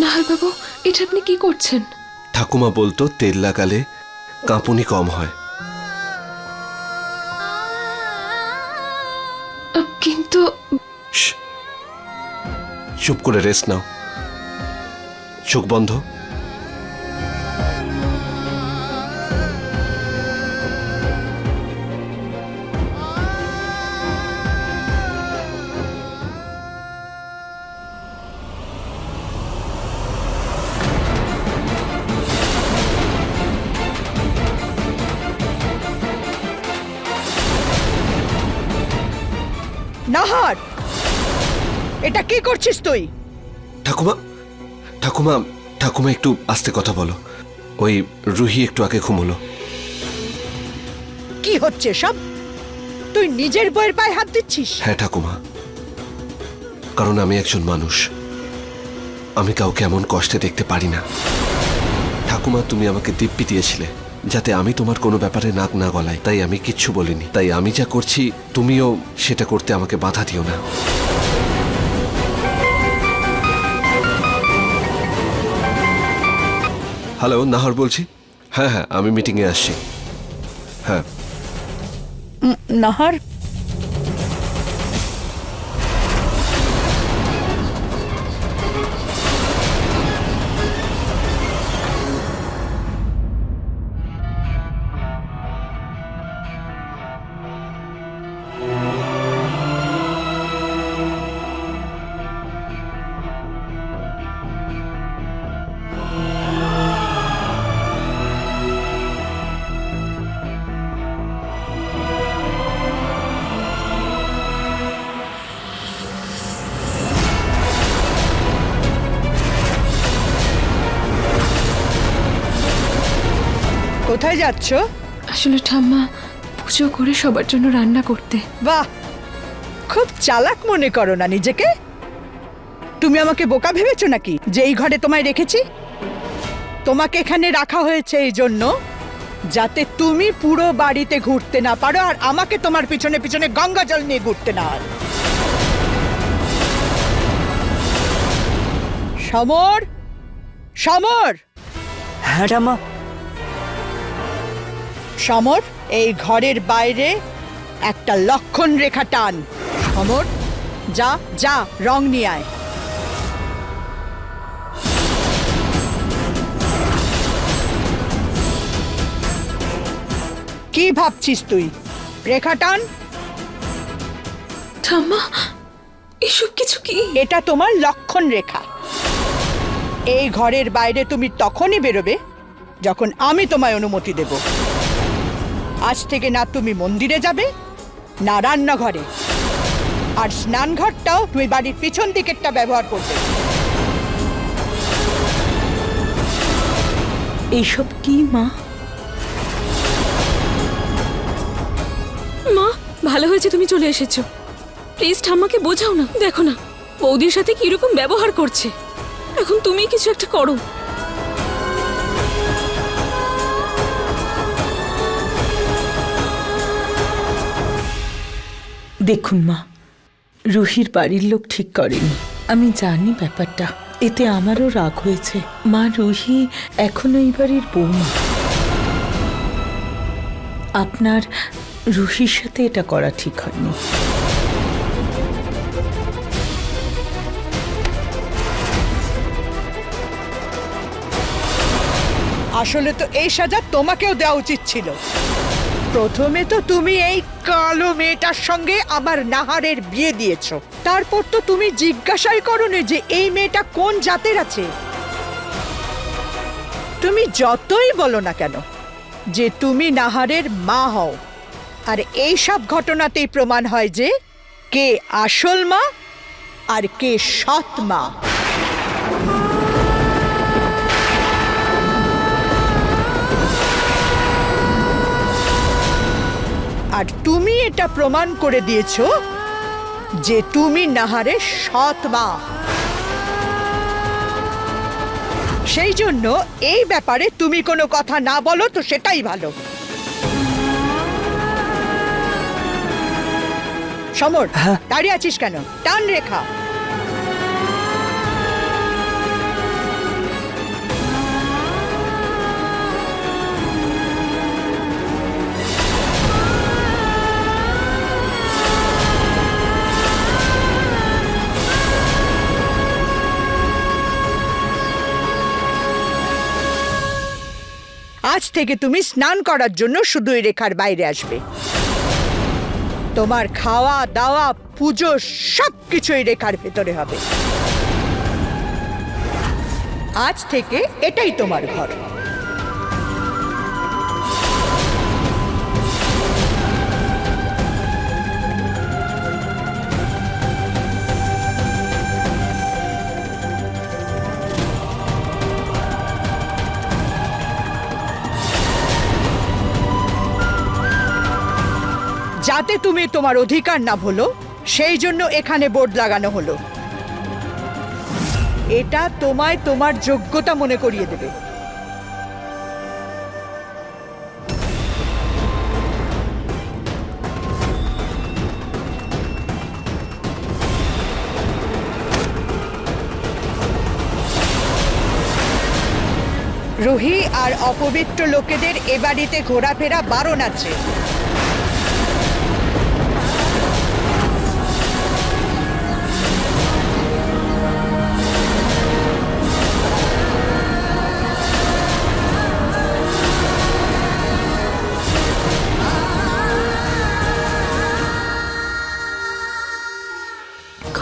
নাহারবাবু এটা আপনি কি করছেন? ঠাকুমা বলতো তেল লাগালে কাঁপুনি কম হয়। কিন্তু চুপ করে রেস্ট নাও। চোখ বন্ধ। নাহার! এটা কি করছিস তুই? ঠাকুমা ঠাকুমা ঠাকুমা একটু আস্তে কথা বলো। ওই রুহি একটু আগে ঘুমোলো। কি হচ্ছে সব? তুই নিজের বইয়ের পায়ে হাত দিচ্ছিস? হ্যাঁ ঠাকুমা। কারণ আমি একজন মানুষ। আমি কাউকে এমন কষ্টে দেখতে পারি না। ঠাকুমা তুমি আমাকে দিব্যি দিয়েছিলে। যাতে আমি তোমার কোনো ব্যাপারে নাক না গলাই তাই আমি কিচ্ছু বলিনি। তাই আমি যা করছি, তুমিও সেটা করতে আমাকে বাধা দিও না। হ্যালো, নাহর বলছি? হ্যাঁ হ্যাঁ আমি মিটিংয়ে আসছি। হ্যাঁ। নাহার? কোথায় যাচ্ছ? আসলে ঠাম্মা পুজো করে সবার জন্য রান্না করতে। বাহ! খুব চালাক মনে করো না নিজেকে। তুমি আমাকে বোকা ভেবেছো নাকি যে এই ঘরে তোমায় রেখেছি? তোমাকে এখানে রাখা হয়েছে এই জন্য যাতে তুমি পুরো বাড়িতে ঘুরতে না পারো আর আমাকে তোমার পিছনে পিছনে গঙ্গা জল নিয়ে ঘুরতে না হয় সমর! সমর! হ্যাঁ ঠাম্মা। সমর এই ঘরের বাইরে একটা লক্ষণ রেখা টান। সমর যা যা রং নিয়ে আয়। কি ভাবছিস তুই? রেখা টান। ঠাম্মা এসব কিছু কি? এটা তোমার লক্ষণ রেখা। এই ঘরের বাইরে তুমি তখনই বেরোবে যখন আমি তোমায় অনুমতি দেব। আজ থেকে না তুমি মন্দিরে যাবে, না রান্নাঘরে। আর স্নানঘরটাও তুমি বাড়ির পিছন দিকেরটা ব্যবহার করবে। এইসব কি, মা? মা, ভালো হয়েছে তুমি চলে এসেছ। প্লিজ ঠাম্মাকে বোঝাও না, দেখো না। বৌদির সাথে কীরকম ব্যবহার করছে। এখন তুমি কিছু একটা করো। দেখুন মা, রুহির বাড়ির লোক ঠিক করেনি। আমি জানি ব্যাপারটা, এতে আমারও রাগ হয়েছে। মা রুহি এখনও এই বাড়ির বৌমা। আপনার রুহির সাথে এটা করা ঠিক হয়নি। আসলে তো এই সাজা তোমাকেও দেওয়া উচিত ছিল। প্রথমে তো তুমি এই কালো মেয়েটার সঙ্গে আমার নাহারের বিয়ে দিয়েছ। তারপর তো তুমি জিজ্ঞাসাই করনি যে এই মেয়েটা কোন জাতের আছে। তুমি যতই বলো না কেন যে তুমি নাহারের মা হও। আর এই সব ঘটনাতেই প্রমাণ হয় যে কে আসল মা আর কে সৎ মা। আর তুমি এটা প্রমাণ করে দিয়েছ যে তুমি নাহারের সৎ মা সেই জন্য এই ব্যাপারে তুমি কোনো কথা না বলো তো সেটাই ভালো। সমর দাঁড়িয়ে আছিস কেন? টান রেখা। থেকে তুমি স্নান করার জন্য শুধু এই রেখার বাইরে আসবে। তোমার খাওয়া, দাওয়া, পুজো সব কিছুই রেখার ভেতরে হবে। আজ থেকে এটাই তোমার ঘর। যাতে তুমি তোমার অধিকার না ভুলো, সেই জন্য এখানে বোর্ড লাগানো হলো। এটা তোমায় তোমার যোগ্যতা মনে করিয়ে দেবে। রুহি আর অপবিত্র লোকেদের এ বাড়িতে ঘোরাফেরা বারণ আছে।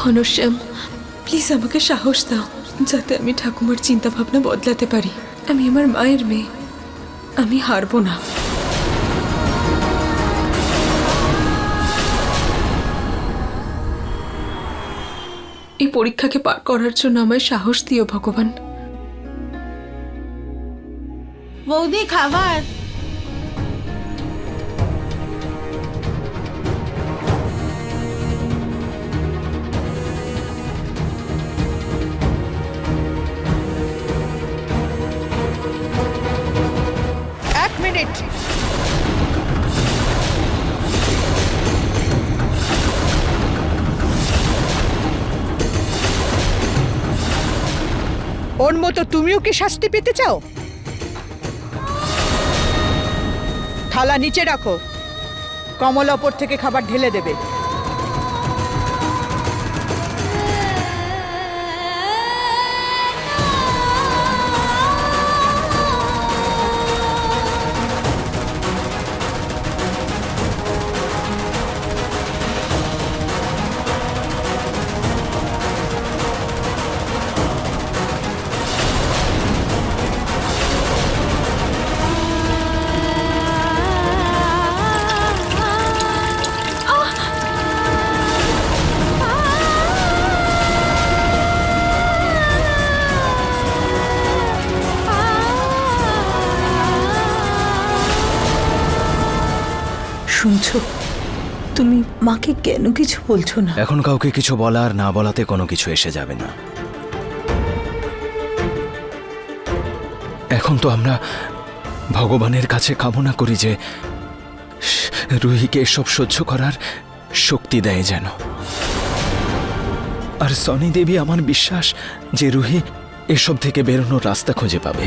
ঘনশ্যাম প্লিজ আমাকে সাহস দাও, যাতে আমি ঠাকুমার চিন্তা ভাবনা বদলাতে পারি। আমি আমার মায়ের মেয়ে, আমি হারবো না। এই পরীক্ষাকে পার করার জন্য আমায় সাহস দিও, ভগবান। বৌদি, খাবার? ওর মতো তুমিও কি শাস্তি পেতে চাও? থালা নিচে রাখো। কমলা ওপর থেকে খাবার ঢেলে দেবে। শুনছো তুমি মাকে কেন কিছু বলছো না? এখন কাউকে কিছু বলার না বলাতে কোনো কিছু এসে যাবে না। এখন তো আমরা ভগবানের কাছে কামনা করি যে রুহিকে এসব সহ্য করার শক্তি দেয় যেন। আর সনি দেবী আমার বিশ্বাস যে রুহি এসব থেকে বেরোনোর রাস্তা খুঁজে পাবে।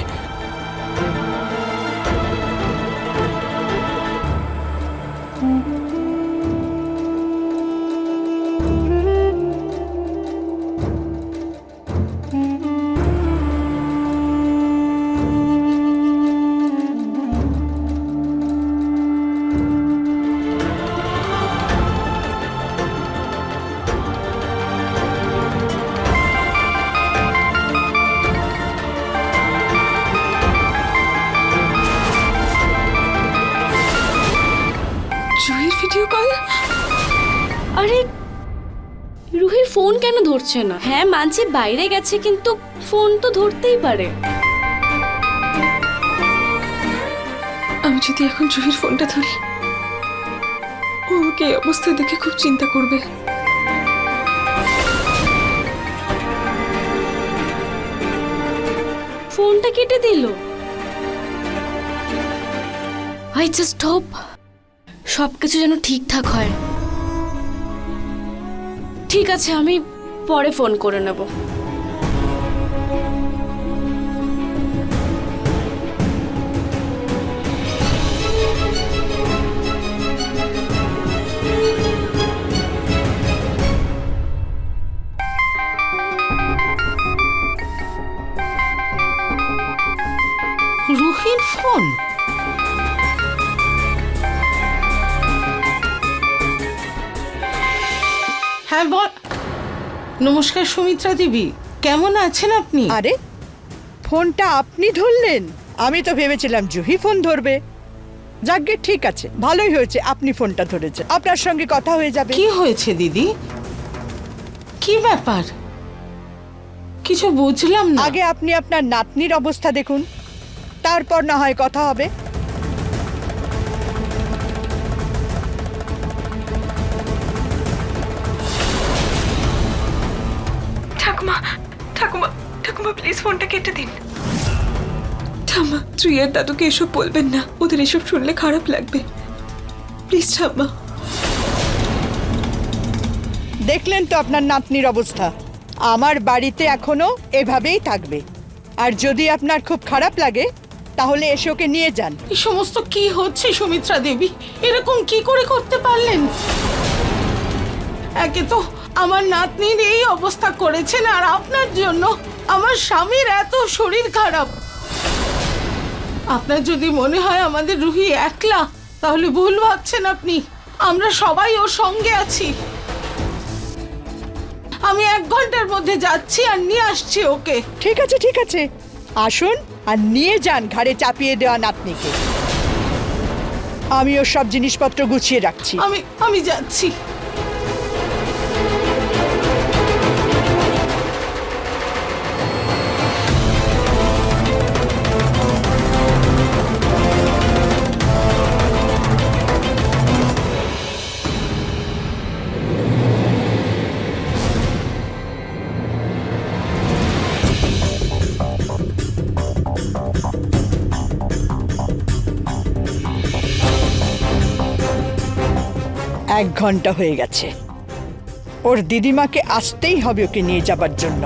ধরছে না। হ্যাঁ মানছি বাইরে গেছে কিন্তু ফোন তো ধরতেই পারে। আমি যদি এখন জুহির ফোনটা ধরি ও ওকে এই অবস্থা দেখে খুব চিন্তা করবে। ফোনটা কেটে দিল। আই জাস্ট হোপ সব কিছু যেন ঠিকঠাক হয়। ঠিক আছে আমি পরে ফোন করে নেব। ফোন? হ্যাঁ বল। নমস্কার সুমিত্রা দেবী। কেমন আছেন আপনি? আরে ফোনটা আপনি ধরলেন? আমি তো ভেবেছিলাম জুহি ফোন ধরবে। যাকগে ঠিক আছে ভালোই হয়েছে আপনি ফোনটা ধরেছেন। আপনার সঙ্গে কথা হয়ে যাবে। কি হয়েছে দিদি? কি ব্যাপার? কিছু বুঝলাম না। আগে আপনি আপনার নাতনির অবস্থা দেখুন। তারপর না হয় কথা হবে। ঠাকুমা প্লিজ ফোনটা কেটে দিন। ঠাম্মা তুই দাদুকে এসব বলবেন না। ওদের এসব শুনলে খারাপ লাগবে। প্লিজ ঠাম্মা। দেখলেন তো আপনার নাতনির অবস্থা। আমার বাড়িতে এখনও এভাবেই থাকবে। আর যদি আপনার খুব খারাপ লাগে তাহলে এসে ওকে নিয়ে যান। এই সমস্ত কি হচ্ছে সুমিত্রা দেবী? এরকম কি করে করতে পারলেন? একে তো আমার নাতনির এই অবস্থা করেছেন আর আপনার জন্য। আমার স্বামীর এত শরীর খারাপ। আপনার যদি মনে হয় আমাদের রুহি একলা তাহলে ভুল ভাবছেন আপনি। আমরা সবাই ওর সঙ্গে আছি। আমি এক ঘণ্টার মধ্যে যাচ্ছি আর নিয়ে আসছি ওকে। ঠিক আছে ঠিক আছে। আসুন আর নিয়ে যান ঘাড়ে চাপিয়ে দেওয়া নাতনিকে। আমি ওর সব জিনিসপত্র গুছিয়ে রাখছি। আমি আমি যাচ্ছি। এক ঘণ্টা হয়ে গেছে। ওর দিদিমাকে আসতেই হবে ওকে নিয়ে যাবার জন্য।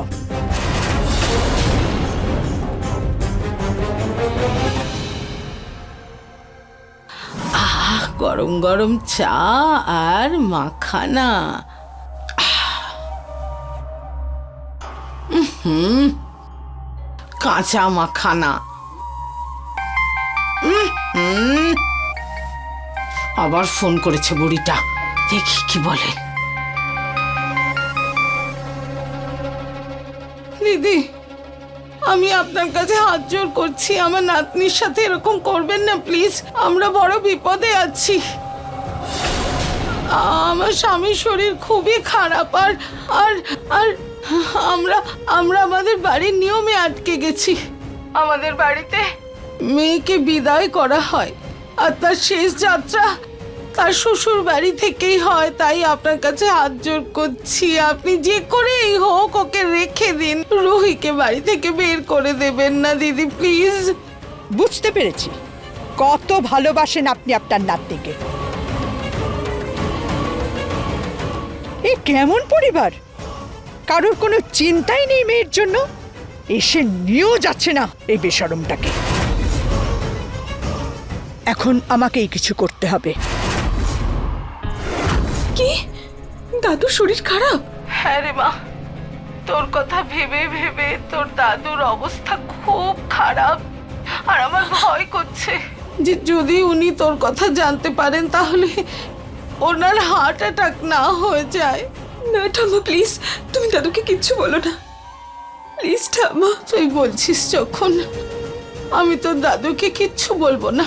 গরম গরম চা আর মাখানা। হুম কাঁচা মাখানা। উম, আবার ফোন করেছে বুড়িটা। দেখি কি বলে? দিদি, আমি আপনার কাছে হাত জোর করছি। আমার নাতনির সাথে এরকম করবেন না, প্লিজ। আমরা বড় বিপদে আছি। আমার স্বামীর শরীর খুবই খারাপ, আর আর আর আমরা আমরা আমাদের বাড়ির নিয়মে আটকে গেছি। আমাদের বাড়িতে মেয়েকে বিদায় করা হয়, আর তার শেষ যাত্রা তার শ্বশুর বাড়ি থেকেই হয়, তাই আপনার কাছে হাত জোর করছি। আপনি যে করেই হোক ওকে রেখে দিন। রুহিকে বাড়ি থেকে বের করে দেবেন না, দিদি, প্লিজ। বুঝতে পেরেছি। কত ভালোবাসেন আপনি আপনার নাতনিকে। এ কেমন পরিবার? কারোর কোনো চিন্তাই নেই মেয়ের জন্য। এসে নিয়েও যাচ্ছে না এই বেসরমটাকে এখন আমাকেই কিছু করতে হবে। কি? দাদুর শরীর খারাপ? হ্যাঁ রে মা তোর কথা ভেবে ভেবে তোর দাদুর অবস্থা খুব খারাপ আর আমার ভয় করছে। যে যদি উনি তোর কথা জানতে পারেন তাহলে ওনার হার্ট অ্যাটাক না হয়ে যায়। না ঠাম্মা প্লিজ তুমি দাদুকে কিচ্ছু বলো না। প্লিজ ঠাম্মা তুই বলছিস যখন আমি তোর দাদুকে কিচ্ছু বলব না।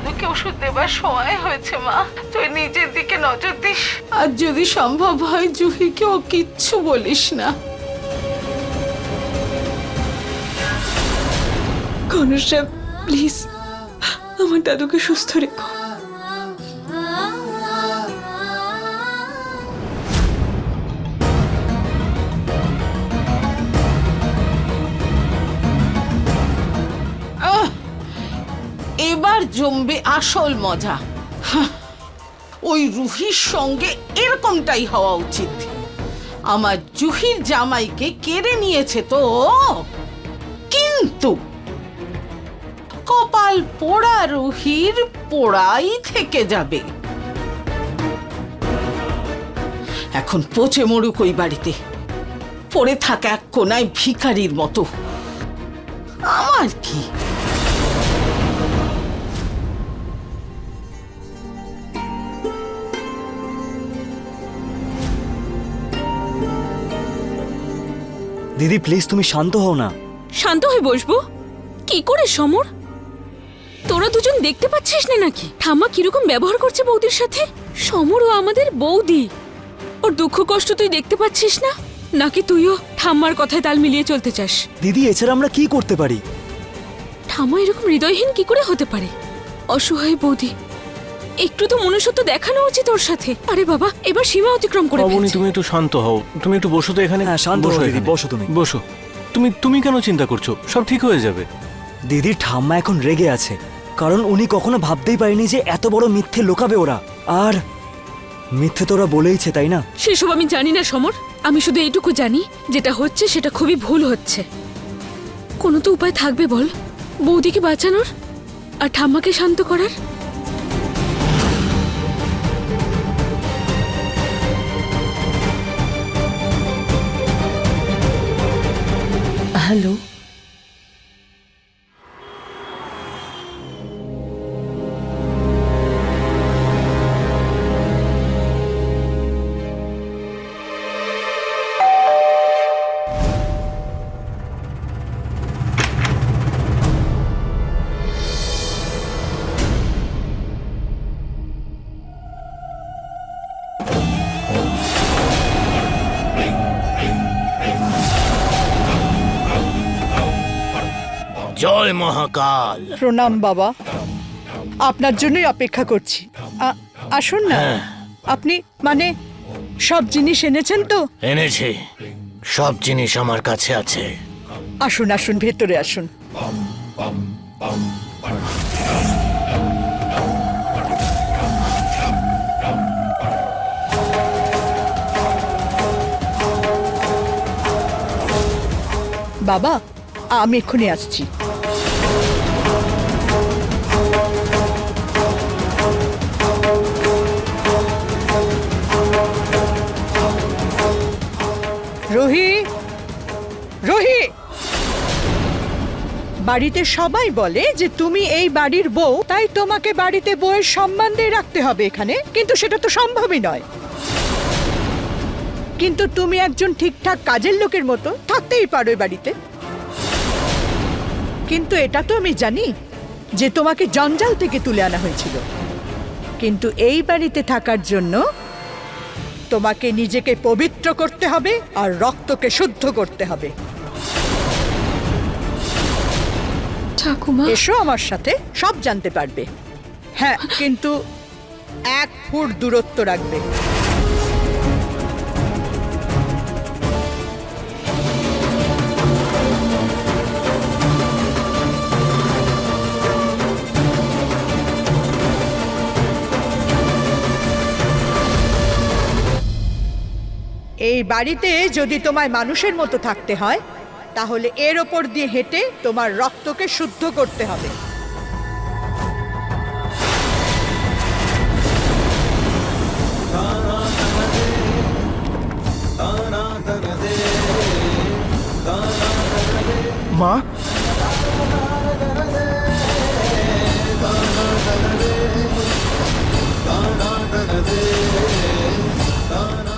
দাদুকে ওষুধ দেবার সময় হয়েছে, মা। তুই নিজের দিকে নজর দিস। আর যদি সম্ভব হয়, জুহিকেও কিচ্ছু বলিস না। কনসা প্লিজ, আমার দাদুকে সুস্থ রেখো। জমবে আসল মজা। ওই রুহির সঙ্গে এরকমটাই হওয়া উচিত। আমার জুহির জামাইকে কেড়ে নিয়েছে তো। কিন্তু কপাল পোড়া রুহির পোড়াই থেকে যাবে। এখন পচে মরুক ওই বাড়িতে। পড়ে থাকা এক কোনায় ভিখারির মতো। আমার কি দিদি প্লিজ তুমি শান্ত হও না। শান্ত হয়ে বসবো? কি করে সমর? তোরা দুজন দেখতে পাচ্ছিস না নাকি? ঠাম্মা কীরকম ব্যবহার করছে বৌদির সাথে? সমর ও আমাদের বৌদি। ওর দুঃখ কষ্ট তুই দেখতে পাচ্ছিস না? নাকি তুইও ঠাম্মার কথায় তাল মিলিয়ে চলতে চাস? দিদি এছাড়া আমরা কি করতে পারি? ঠাম্মা এরকম হৃদয়হীন কি করে হতে পারে? অসহায় বৌদি। একটু তো মনুষ্যত্ব দেখানো উচিত ওর সাথে। আরে বাবা এবার সীমা অতিক্রম করে অবনি ফেলছে। তুমি একটু শান্ত হও। তুমি একটু বসো তো এখানে। হ্যাঁ, শান্ত হও দিদি, এখানে। বসো তুমি। বসো। তুমি তুমি কেন চিন্তা করছ? সব ঠিক হয়ে যাবে। দিদির ঠাম্মা এখন রেগে আছে। কারণ উনি কখনো ভাবতেই পারেনি যে এত বড় মিথ্যে লোকাবে ওরা। আর মিথ্যে তো ওরা বলেইছে তাই না? সেসব আমি জানি না সমর। আমি শুধু এইটুকু জানি যেটা হচ্ছে সেটা খুবই ভুল হচ্ছে। কোনো তো উপায় থাকবে বল। বৌদিকে বাঁচানোর আর ঠাম্মাকে শান্ত করার? হ্যালো জয় মহাকাল। প্রণাম বাবা। আপনার জন্যই অপেক্ষা করছি। আ- আসুন না। আপনি মানে সব জিনিস এনেছেন তো? এনেছি। সব জিনিস আমার কাছে আছে। আসুন আসুন ভেতরে আসুন। বাবা আমি এক্ষুনি আসছি। রোহি? রোহি? বাড়িতে সবাই বলে যে তুমি এই বাড়ির বউ, তাই তোমাকে বাড়িতে বউয়ের সম্মান দিয়ে রাখতে হবে এখানে। কিন্তু সেটা তো সম্ভবই নয়। কিন্তু তুমি একজন ঠিকঠাক কাজের লোকের মতো, থাকতেই পারো বাড়িতে। কিন্তু এটা তো আমি জানি যে তোমাকে জঞ্জাল থেকে তুলে আনা হয়েছিল। কিন্তু এই বাড়িতে থাকার জন্য তোমাকে নিজেকে পবিত্র করতে হবে আর রক্তকে শুদ্ধ করতে হবে। ঠাকুমা। এসো আমার সাথে সব জানতে পারবে। হ্যাঁ কিন্তু এক ফুট দূরত্ব রাখবে। এই বাড়িতে যদি তোমায় মানুষের মতো থাকতে হয়, তাহলে এর ওপর দিয়ে হেঁটে তোমার রক্তকে শুদ্ধ করতে হবে। মা?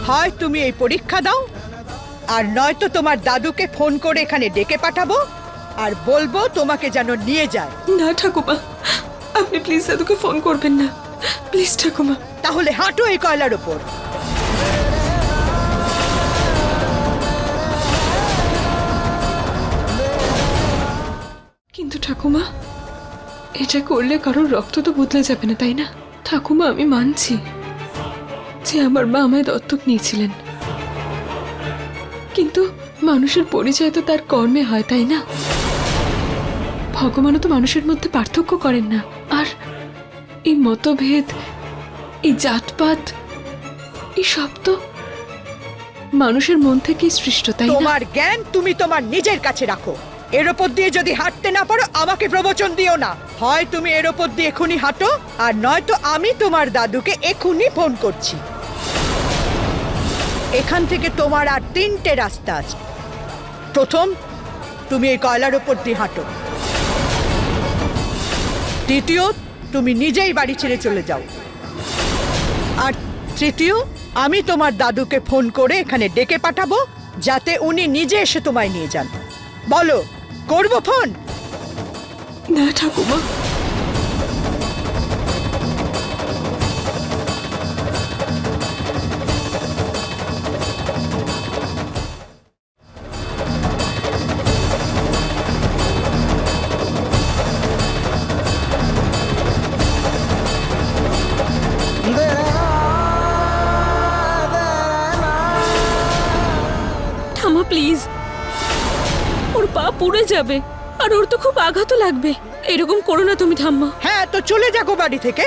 হয় তুমি এই পরীক্ষা দাও আর নয়তো তোমার দাদুকে ফোন করে এখানে ডেকে পাঠাবো আর বলব তোমাকে যেন নিয়ে যায়। না ঠাকুমা আপনি প্লিজ দাদুকে ফোন করবেন না। প্লিজ ঠাকুমা। তাহলে হাঁটো এই কয়লার ওপর। কিন্তু ঠাকুমা এটা করলে কারোর রক্ত তো বদলে যাবে না তাই না? ঠাকুমা আমি মানছি। যে আমার মা আমায় দত্তক নিয়েছিলেন। কিন্তু মানুষের পরিচয় তো তার কর্মে হয়, তাই না? ভগবানও তো মানুষের মধ্যে পার্থক্য করেন না। আর এই মতভেদ, এই জাতপাত, এই সব তো মানুষের মন থেকেই সৃষ্ট, তাই তোমার জ্ঞান তুমি তোমার নিজের কাছে রাখো। এর ওপর দিয়ে যদি হাঁটতে না পারো, আমাকে প্রবচন দিও না। হয় তুমি এর ওপর দিয়ে এখুনি হাঁটো, আর নয়তো আমি তোমার দাদুকে এখুনি ফোন করছি। এখান থেকে তোমার আর তিনটে রাস্তা আছে। প্রথম, তুমি এই কয়লার ওপর দিয়ে হাঁটো। দ্বিতীয়, তুমি নিজেই বাড়ি ছেড়ে চলে যাও। আর তৃতীয়, আমি তোমার দাদুকে ফোন করে এখানে ডেকে পাঠাবো, যাতে উনি নিজে এসে তোমায় নিয়ে যান। বলো, করব ফোন? না, ঠাকুমা। যাবে। আর ওর তো খুব আঘাতও লাগবে। এরকম করো না তুমি, ঠাম্মা। হ্যাঁ তো চলে যাব বাড়ি থেকে।